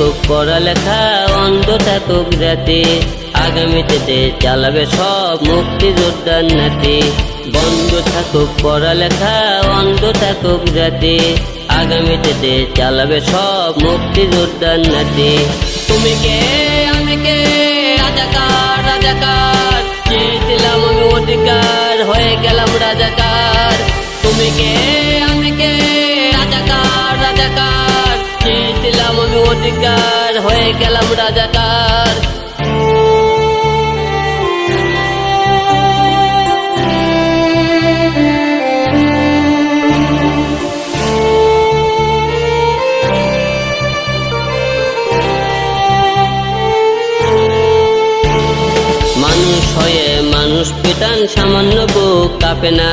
পড়ালেখা অন্ধ থাকুক জাতি আগামীতে চালাবে সব মুক্তিযোদ্ধার নাতি। বন্ধ থাকুক, পড়ালেখা অন্ধ থাকুক জাতি আগামীতে চালাবে সব মুক্তিযোদ্ধার নাতি। তুমি কে? আমি কে? রাজাকার রাজাকার। চেয়েছিলাম আমি অধিকার, হয়ে গেলাম রাজাকার। তুমি কে? আমি কে? রাজাকার রাজাকার। আমি অধিকার হয়ে গেলাম রাজাকার। মানুষ হয়ে মানুষ পিটান সামান্য বুক কাঁপে না।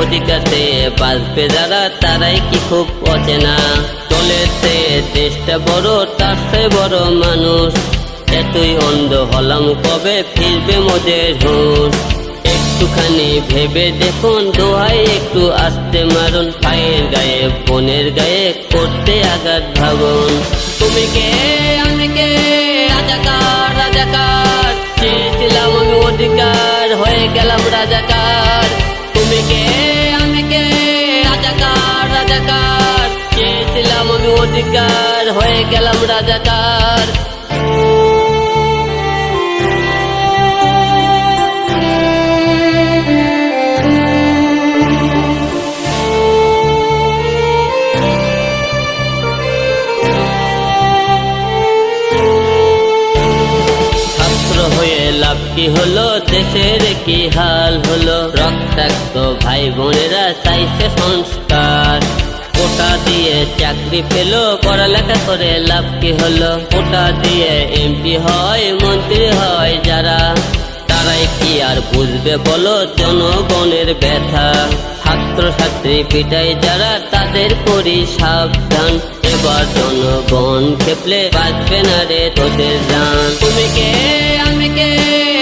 অধিকারতে বাঁচবে যারা, তারাই কি খুব অচেনা। চলেতে দেশটা বড়, তার বড় মানুষ। এতই অন্ধ হলাম কবে ফিরবে মোদের হুঁশ? একটুখানি ভেবে দেখুন, দোহাই একটু আসতে মারুন। পায়ের গায়ে, বোনের গায়ে করতে আঘাত ভাবুন। তুমি কে? অধিকার হয়ে গেলাম রাজাকার। লাভ কি হলো? দেশের কি হাল হলো? রক্তাক্ত ভাই বোনেরা চাইছে সংস্কার। কোটা দিয়ে চাকরি পেল, পড়ালেখা করে লাভ কি হলো? কোটা দিয়ে এমপি হয়, মন্ত্রী হয় যারা, তারাই কি আর বুঝবে বলো? জনগণের ব্যথা। ছাত্র ছাত্রী পিটাই যারা, তাদের করি সাবধান। এবার জনগণ খেপলে বাঁচবে না রে তোদের জান। তুমি কে? আমি কে?